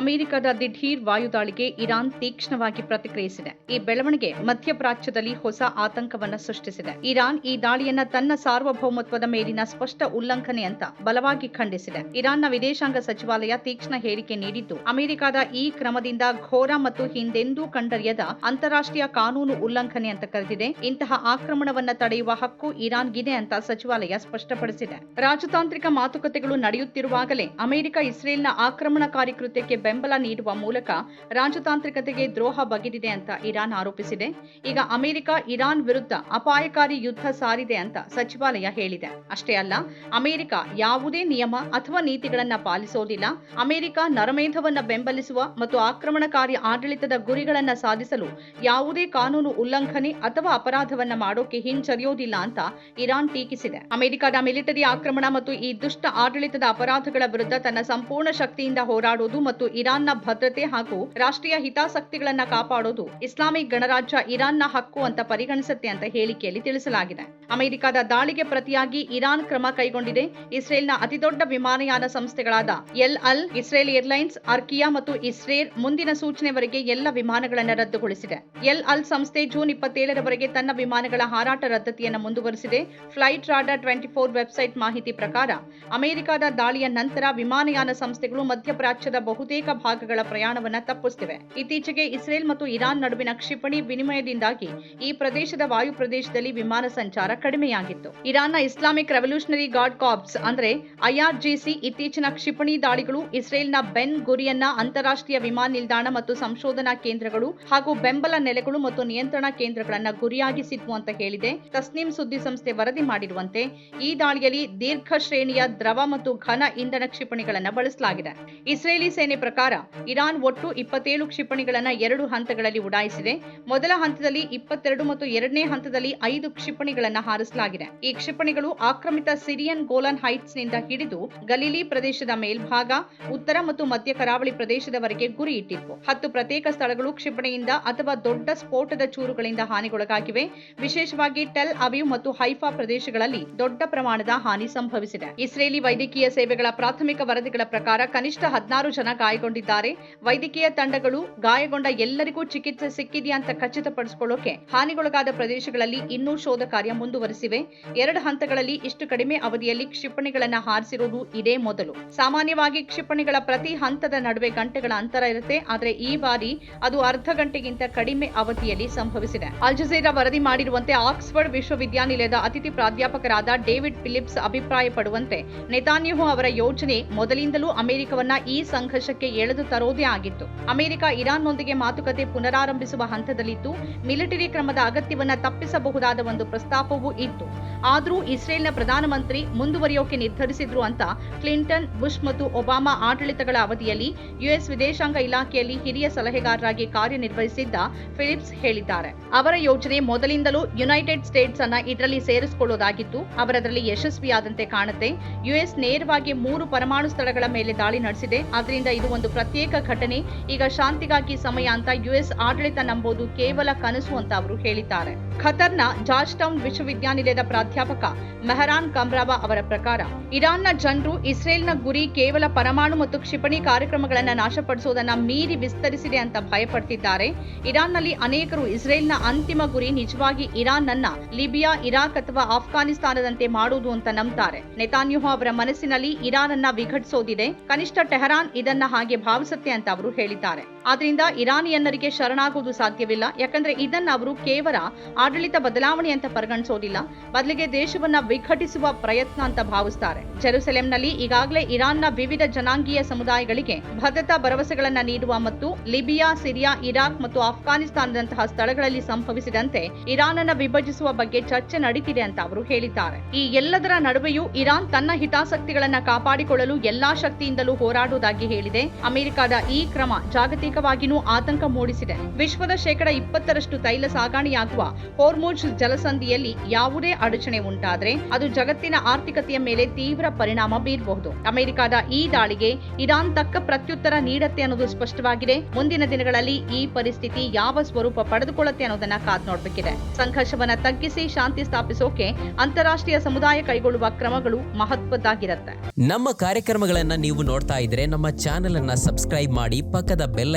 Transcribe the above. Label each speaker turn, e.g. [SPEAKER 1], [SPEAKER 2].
[SPEAKER 1] ಅಮೆರಿಕದ ದಿಢೀರ್ ವಾಯುದಾಳಿಗೆ ಇರಾನ್ ತೀಕ್ಷ್ಣವಾಗಿ ಪ್ರತಿಕ್ರಿಯಿಸಿದೆ. ಈ ಬೆಳವಣಿಗೆ ಮಧ್ಯಪ್ರಾಚ್ಯದಲ್ಲಿ ಹೊಸ ಆತಂಕವನ್ನ ಸೃಷ್ಟಿಸಿದೆ. ಇರಾನ್ ಈ ದಾಳಿಯನ್ನ ತನ್ನ ಸಾರ್ವಭೌಮತ್ವದ ಮೇಲಿನ ಸ್ಪಷ್ಟ ಉಲ್ಲಂಘನೆ ಅಂತ ಬಲವಾಗಿ ಖಂಡಿಸಿದೆ. ಇರಾನ್ನ ವಿದೇಶಾಂಗ ಸಚಿವಾಲಯ ತೀಕ್ಷ್ಣ ಹೇಳಿಕೆ ನೀಡಿದ್ದು, ಅಮೆರಿಕದ ಈ ಕ್ರಮದಿಂದ ಘೋರ ಮತ್ತು ಹಿಂದೆಂದೂ ಕಂಡರಿಯದ ಅಂತಾರಾಷ್ಟ್ರೀಯ ಕಾನೂನು ಉಲ್ಲಂಘನೆ ಅಂತ ಕರೆದಿದೆ. ಇಂತಹ ಆಕ್ರಮಣವನ್ನ ತಡೆಯುವ ಹಕ್ಕು ಇರಾನ್ಗಿದೆ ಅಂತ ಸಚಿವಾಲಯ ಸ್ಪಷ್ಟಪಡಿಸಿದೆ. ರಾಜತಾಂತ್ರಿಕ ಮಾತುಕತೆಗಳು ನಡೆಯುತ್ತಿರುವಾಗಲೇ ಅಮೆರಿಕ ಇಸ್ರೇಲ್ನ ಆಕ್ರಮಣಕಾರಿ ಕೃತ್ಯಕ್ಕೆ ಬೆಂಬಲ ನೀಡುವ ಮೂಲಕ ರಾಜತಾಂತ್ರಿಕತೆಗೆ ದ್ರೋಹ ಬಗೆದಿದೆ ಅಂತ ಇರಾನ್ ಆರೋಪಿಸಿದೆ. ಈಗ ಅಮೆರಿಕ, ಇರಾನ್ ವಿರುದ್ಧ ಅಪಾಯಕಾರಿ ಯುದ್ಧ ಸಾರಿದೆ ಅಂತ ಸಚಿವಾಲಯ ಹೇಳಿದೆ. ಅಷ್ಟೇ ಅಲ್ಲ, ಅಮೆರಿಕ ಯಾವುದೇ ನಿಯಮ ಅಥವಾ ನೀತಿಗಳನ್ನ ಪಾಲಿಸೋದಿಲ್ಲ. ಅಮೆರಿಕ ನರಮೇಧವನ್ನ ಬೆಂಬಲಿಸುವ ಮತ್ತು ಆಕ್ರಮಣಕಾರಿ ಆಡಳಿತದ ಗುರಿಗಳನ್ನ ಸಾಧಿಸಲು ಯಾವುದೇ ಕಾನೂನು ಉಲ್ಲಂಘನೆ ಅಥವಾ ಅಪರಾಧವನ್ನ ಮಾಡೋಕೆ ಹಿಂಜರಿಯೋದಿಲ್ಲ ಅಂತ ಇರಾನ್ ಟೀಕಿಸಿದೆ. ಅಮೆರಿಕದ ಮಿಲಿಟರಿ ಆಕ್ರಮಣ ಮತ್ತು ಈ ದುಷ್ಟ ಆಡಳಿತದ ಅಪರಾಧಗಳ ವಿರುದ್ಧ ತನ್ನ ಸಂಪೂರ್ಣ ಶಕ್ತಿಯಿಂದ ಹೋರಾಡುವುದು ಮತ್ತು ಇರಾನ್ನ ಭದ್ರತೆ ಹಾಗೂ ರಾಷ್ಟ್ರೀಯ ಹಿತಾಸಕ್ತಿಗಳನ್ನ ಕಾಪಾಡೋದು ಇಸ್ಲಾಮಿಕ್ ಗಣರಾಜ್ಯ ಇರಾನ್ನ ಹಕ್ಕು ಅಂತ ಪರಿಗಣಿಸುತ್ತೆ ಅಂತ ಹೇಳಿಕೆಯಲ್ಲಿ ತಿಳಿಸಲಾಗಿದೆ. ಅಮೆರಿಕದ ದಾಳಿಗೆ ಪ್ರತಿಯಾಗಿ ಇರಾನ್ ಕ್ರಮ ಕೈಗೊಂಡಿದೆ. ಇಸ್ರೇಲ್ನ ಅತಿದೊಡ್ಡ ವಿಮಾನಯಾನ ಸಂಸ್ಥೆಗಳಾದ El Al, Israel airlines, Arkia ಮತ್ತು ಇಸ್ರೇಲ್ ಮುಂದಿನ ಸೂಚನೆವರೆಗೆ ಎಲ್ಲ ವಿಮಾನಗಳನ್ನು ರದ್ದುಗೊಳಿಸಿದೆ. ಎಲ್ ಅಲ್ ಸಂಸ್ಥೆ ಜೂನ್ ಇಪ್ಪತ್ತೇಳರವರೆಗೆ ತನ್ನ ವಿಮಾನಗಳ ಹಾರಾಟ ರದ್ದತಿಯನ್ನು ಮುಂದುವರೆಸಿದೆ. Flightradar twenty four website ಮಾಹಿತಿ ಪ್ರಕಾರ ಅಮೆರಿಕದ ದಾಳಿಯ ನಂತರ ವಿಮಾನಯಾನ ಸಂಸ್ಥೆಗಳು ಮಧ್ಯಪ್ರಾಚ್ಯದ ಬಹುತೇಕ ಭಾಗಗಳ ಪ್ರಯಾಣವನ್ನ ತಪ್ಪಿಸುತ್ತಿವೆ ಇತ್ತೀಚೆಗೆ ಇಸ್ರೇಲ್ ಮತ್ತು ಇರಾನ್ ನಡುವಿನ ಕ್ಷಿಪಣಿ ವಿನಿಮಯದಿಂದಾಗಿ ಈ ಪ್ರದೇಶದ ವಾಯು ಪ್ರದೇಶದಲ್ಲಿ ವಿಮಾನ ಸಂಚಾರ ಕಡಿಮೆಯಾಗಿತ್ತು. ಇರಾನ್ನ ಇಸ್ಲಾಮಿಕ್ ರೆವಲ್ಯೂಷನರಿ ಗಾರ್ಡ್ ಕಾಪ್ಸ್ ಅಂದ್ರೆ ಐಆರ್ಜಿಸಿ ಇತ್ತೀಚಿನ ಕ್ಷಿಪಣಿ ದಾಳಿಗಳು ಇಸ್ರೇಲ್ನ ಬೆನ್ ಗುರಿಯನ್ನ ಅಂತಾರಾಷ್ಟ್ರೀಯ ವಿಮಾನ ನಿಲ್ದಾಣ ಮತ್ತು ಸಂಶೋಧನಾ ಕೇಂದ್ರಗಳು ಹಾಗೂ ಬೆಂಬಲ ನೆಲೆಗಳು ಮತ್ತು ನಿಯಂತ್ರಣ ಕೇಂದ್ರಗಳನ್ನ ಗುರಿಯಾಗಿಸಿದ್ವು ಅಂತ ಹೇಳಿದೆ. ತಸ್ನೀಂ ಸುದ್ದಿ ಸಂಸ್ಥೆ ವರದಿ ಮಾಡಿರುವಂತೆ ಈ ದಾಳಿಯಲ್ಲಿ ದೀರ್ಘ ಶ್ರೇಣಿಯ ದ್ರವ ಮತ್ತು ಘನ ಇಂಧನ ಕ್ಷಿಪಣಿಗಳನ್ನು ಬಳಸಲಾಗಿದೆ. ಇಸ್ರೇಲಿ ಸೇನೆ ಪ್ರಕಾರ ಇರಾನ್ ಒಟ್ಟು ಇಪ್ಪತ್ತೇಳು ಕ್ಷಿಪಣಿಗಳನ್ನು ಎರಡು ಹಂತಗಳಲ್ಲಿ ಉಡಾಯಿಸಿದೆ. ಮೊದಲ ಹಂತದಲ್ಲಿ ಇಪ್ಪತ್ತೆರಡು ಮತ್ತು ಎರಡನೇ ಹಂತದಲ್ಲಿ ಐದು ಕ್ಷಿಪಣಿಗಳನ್ನು ಹಾರಿಸಲಾಗಿದೆ. ಈ ಕ್ಷಿಪಣಿಗಳು ಆಕ್ರಮಿತ ಸಿರಿಯನ್ ಗೋಲನ್ ಹೈಟ್ಸ್ನಿಂದ ಹಿಡಿದು ಗಲೀಲಿ ಪ್ರದೇಶದ ಮೇಲ್ಭಾಗ, ಉತ್ತರ ಮತ್ತು ಮಧ್ಯ ಕರಾವಳಿ ಪ್ರದೇಶದವರೆಗೆ ಗುರಿ ಇಟ್ಟಿತ್ತು. ಹತ್ತು ಪ್ರತ್ಯೇಕ ಸ್ಥಳಗಳು ಕ್ಷಿಪಣಿಯಿಂದ ಅಥವಾ ದೊಡ್ಡ ಸ್ಫೋಟದ ಚೂರುಗಳಿಂದ ಹಾನಿಗೊಳಗಾಗಿವೆ. ವಿಶೇಷವಾಗಿ ಟೆಲ್ ಅವಿವ್ ಮತ್ತು ಹೈಫಾ ಪ್ರದೇಶಗಳಲ್ಲಿ ದೊಡ್ಡ ಪ್ರಮಾಣದ ಹಾನಿ ಸಂಭವಿಸಿದೆ. ಇಸ್ರೇಲಿ ವೈದ್ಯಕೀಯ ಸೇವೆಗಳ ಪ್ರಾಥಮಿಕ ವರದಿಗಳ ಪ್ರಕಾರ ಕನಿಷ್ಠ ಹದಿನಾರು ಜನ ಗಾಯಗೊಂಡಿದ್ದಾರೆ ವೈದ್ಯಕೀಯ ತಂಡಗಳು ಗಾಯಗೊಂಡ ಎಲ್ಲರಿಗೂ ಚಿಕಿತ್ಸೆ ಸಿಕ್ಕಿದೆಯಾ ಅಂತ ಖಚಿತಪಡಿಸಿಕೊಳ್ಳೋಕೆ ಹಾನಿಗೊಳಗಾದ ಪ್ರದೇಶಗಳಲ್ಲಿ ಇನ್ನೂ ಶೋಧ ಕಾರ್ಯ ಮುಂದುವರೆಸಿವೆ. ಎರಡು ಹಂತಗಳಲ್ಲಿ ಇಷ್ಟು ಕಡಿಮೆ ಅವಧಿಯಲ್ಲಿ ಕ್ಷಿಪಣಿಗಳನ್ನು ಹಾರಿಸಿರುವುದು ಇದೇ ಮೊದಲು. ಸಾಮಾನ್ಯವಾಗಿ ಕ್ಷಿಪಣಿಗಳ ಪ್ರತಿ ಹಂತದ ನಡುವೆ ಗಂಟೆಗಳ ಅಂತರ ಇರುತ್ತೆ. ಆದರೆ ಈ ಬಾರಿ ಅದು ಅರ್ಧ ಗಂಟೆಗಿಂತ ಕಡಿಮೆ ಅವಧಿಯಲ್ಲಿ ಸಂಭವಿಸಿದೆ. ಅಲ್ಜಜೀರಾ ವರದಿ ಮಾಡಿರುವಂತೆ ಆಕ್ಸ್ಫರ್ಡ್ ವಿಶ್ವವಿದ್ಯಾನಿಲಯದ ಅತಿಥಿ ಪ್ರಾಧ್ಯಾಪಕರಾದ ಡೇವಿಡ್ ಫಿಲಿಪ್ಸ್ ಅಭಿಪ್ರಾಯಪಡುವಂತೆ ನೆತಾನ್ಯಹು ಅವರ ಯೋಜನೆ ಮೊದಲಿಂದಲೂ ಅಮೆರಿಕವನ್ನ ಈ ಸಂಘರ್ಷಕ್ಕೆ ಎಳೆದು ತರೋದೇ ಆಗಿತ್ತು. ಅಮೆರಿಕ ಇರಾನ್ನೊಂದಿಗೆ ಮಾತುಕತೆ ಪುನರಾರಂಭಿಸುವ ಹಂತದಲ್ಲಿತ್ತು. ಮಿಲಿಟರಿ ಕ್ರಮದ ಅಗತ್ಯವನ್ನ ತಪ್ಪಿಸಬಹುದಾದ ಒಂದು ಪ್ರಸ್ತಾಪವೂ ಇತ್ತು. ಆದರೂ ಇಸ್ರೇಲ್ನ ಪ್ರಧಾನಮಂತ್ರಿ ಮುಂದುವರಿಯೋಕೆ ನಿರ್ಧರಿಸಿದ್ರು ಅಂತ ಕ್ಲಿಂಟನ್, ಬುಷ್ ಮತ್ತು ಒಬಾಮಾ ಆಡಳಿತಗಳ ಅವಧಿಯಲ್ಲಿ ಯುಎಸ್ ವಿದೇಶಾಂಗ ಇಲಾಖೆಯಲ್ಲಿ ಹಿರಿಯ ಸಲಹೆಗಾರರಾಗಿ ಕಾರ್ಯನಿರ್ವಹಿಸಿದ್ದ ಫಿಲಿಪ್ಸ್ ಹೇಳಿದ್ದಾರೆ. ಅವರ ಯೋಜನೆ ಮೊದಲಿಂದಲೂ ಯುನೈಟೆಡ್ ಸ್ಟೇಟ್ಸ್ ಅನ್ನ ಇದರಲ್ಲಿ ಸೇರಿಸಿಕೊಳ್ಳೋದಾಗಿತ್ತು. ಅವರದರಲ್ಲಿ ಯಶಸ್ವಿಯಾದಂತೆ ಕಾಣುತ್ತೆ. ಯುಎಸ್ ನೇರವಾಗಿ ಮೂರು ಪರಮಾಣು ಸ್ಥಳಗಳ ಮೇಲೆ ದಾಳಿ ನಡೆಸಿದೆ. ಆದ್ದರಿಂದ ಇದು ಒಂದು ಪ್ರತ್ಯೇಕ ಘಟನೆ. ಈಗ ಶಾಂತಿಗಾಗಿ ಸಮಯ ಅಂತ ಯುಎಸ್ ಆಡಳಿತ ನಂಬೋದು ಕೇವಲ ಕನಸು ಅಂತ ಅವರು ಹೇಳಿದ್ದಾರೆ. ಖತರ್ನ ಜಾರ್ಜ್ಟೌನ್ ವಿಶ್ವವಿದ್ಯಾನಿಲಯದ ಪ್ರಾಧ್ಯಾಪಕ ಮೆಹರಾನ್ ಕಮ್ರಾಬಾ ಅವರ ಪ್ರಕಾರ, ಇರಾನ್ನ ಜನರು ಇಸ್ರೇಲ್ನ ಗುರಿ ಕೇವಲ ಪರಮಾಣು ಮತ್ತು ಕ್ಷಿಪಣಿ ಕಾರ್ಯಕ್ರಮಗಳನ್ನು ನಾಶಪಡಿಸುವುದನ್ನು ಮೀರಿ ವಿಸ್ತರಿಸಿದೆ ಅಂತ ಭಯಪಡ್ತಿದ್ದಾರೆ. ಇರಾನ್ನಲ್ಲಿ ಅನೇಕರು ಇಸ್ರೇಲ್ನ ಅಂತಿಮ ಗುರಿ ನಿಜವಾಗಿ ಇರಾನ್ನನ್ನ ಲಿಬಿಯಾ, ಇರಾಕ್ ಅಥವಾ ಆಫ್ಘಾನಿಸ್ತಾನದಂತೆ ಮಾಡುವುದು ಅಂತ ನಂಬ್ತಾರೆ. ನೆತಾನ್ಯುಹು ಅವರ ಮನಸ್ಸಿನಲ್ಲಿ ಇರಾನ್ ಅನ್ನ ವಿಘಟಿಸೋದಿದೆ. ಕನಿಷ್ಠ ಟೆಹರಾನ್ ಇದನ್ನ ಹಾಗೆ ಭಾವಿಸುತ್ತೆ ಅಂತ ಅವರು ಹೇಳಿದ್ದಾರೆ. ಆದ್ರಿಂದ ಇರಾನಿಯನ್ನರಿಗೆ ಶರಣಾಗುವುದು ಸಾಧ್ಯವಿಲ್ಲ. ಯಾಕಂದ್ರೆ ಇದನ್ನ ಅವರು ಕೇವಲ ಆಡಳಿತ ಬದಲಾವಣೆ ಅಂತ ಪರಿಗಣಿಸೋದಿಲ್ಲ. ಬದಲಿಗೆ ದೇಶವನ್ನ ವಿಘಟಿಸುವ ಪ್ರಯತ್ನ ಅಂತ ಭಾವಿಸ್ತಾರೆ. ಜೆರುಸೆಲೆಂನಲ್ಲಿ ಈಗಾಗಲೇ ಇರಾನ್ನ ವಿವಿಧ ಜನಾಂಗೀಯ ಸಮುದಾಯಗಳಿಗೆ ಭದ್ರತಾ ಭರವಸೆಗಳನ್ನ ನೀಡುವ ಮತ್ತು ಲಿಬಿಯಾ, ಸಿರಿಯಾ, ಇರಾಕ್ ಮತ್ತು ಆಫ್ಘಾನಿಸ್ತಾನದಂತಹ ಸ್ಥಳಗಳಲ್ಲಿ ಸಂಭವಿಸಿದಂತೆ ಇರಾನ್ ಅನ್ನ ವಿಭಜಿಸುವ ಬಗ್ಗೆ ಚರ್ಚೆ ನಡೀತಿದೆ ಅಂತ ಅವರು ಹೇಳಿದ್ದಾರೆ. ಈ ಎಲ್ಲದರ ನಡುವೆಯೂ ಇರಾನ್ ತನ್ನ ಹಿತಾಸಕ್ತಿಗಳನ್ನ ಕಾಪಾಡಿಕೊಳ್ಳಲು ಎಲ್ಲಾ ಶಕ್ತಿಯಿಂದಲೂ ಹೋರಾಡುವುದಾಗಿ ಹೇಳಿದೆ. ಅಮೆರಿಕದ ಈ ಕ್ರಮ ಜಾಗತಿಕ ಜಾಗತಿಕವಾಗಿಯೂ ಆತಂಕ ಮೂಡಿಸಿದೆ. ವಿಶ್ವದ ಶೇಕಡ ಇಪ್ಪತ್ತರಷ್ಟು ತೈಲ ಸಾಗಾಣೆಯಾಗುವ ಹೋರ್ಮೋಜ್ ಜಲಸಂಧಿಯಲ್ಲಿ ಯಾವುದೇ ಅಡಚಣೆ ಉಂಟಾದರೆ ಅದು ಜಗತ್ತಿನ ಆರ್ಥಿಕತೆಯ ಮೇಲೆ ತೀವ್ರ ಪರಿಣಾಮ ಬೀರಬಹುದು. ಅಮೆರಿಕದ ಈ ದಾಳಿಗೆ ಇರಾನ್ ತಕ್ಕ ಪ್ರತ್ಯುತ್ತರ ನೀಡತ್ತೆ ಅನ್ನೋದು ಸ್ಪಷ್ಟವಾಗಿದೆ. ಮುಂದಿನ ದಿನಗಳಲ್ಲಿ ಈ ಪರಿಸ್ಥಿತಿ ಯಾವ ಸ್ವರೂಪ ಪಡೆದುಕೊಳ್ಳುತ್ತೆ ಅನ್ನೋದನ್ನ ಕಾದ್ ನೋಡಬೇಕಿದೆ. ಸಂಘರ್ಷವನ್ನ ತಗ್ಗಿಸಿ ಶಾಂತಿ ಸ್ಥಾಪಿಸೋಕೆ ಅಂತಾರಾಷ್ಟ್ರೀಯ ಸಮುದಾಯ ಕೈಗೊಳ್ಳುವ ಕ್ರಮಗಳು ಮಹತ್ವದ್ದಾಗಿರುತ್ತೆ.
[SPEAKER 2] ನಮ್ಮ ಕಾರ್ಯಕ್ರಮಗಳನ್ನ ನೀವು ನೋಡ್ತಾ ಇದ್ರೆ ನಮ್ಮ ಚಾನೆಲ್ ಅನ್ನ ಸಬ್ಸ್ಕ್ರೈಬ್ ಮಾಡಿ ಪಕ್ಕದ ಬೆಲ್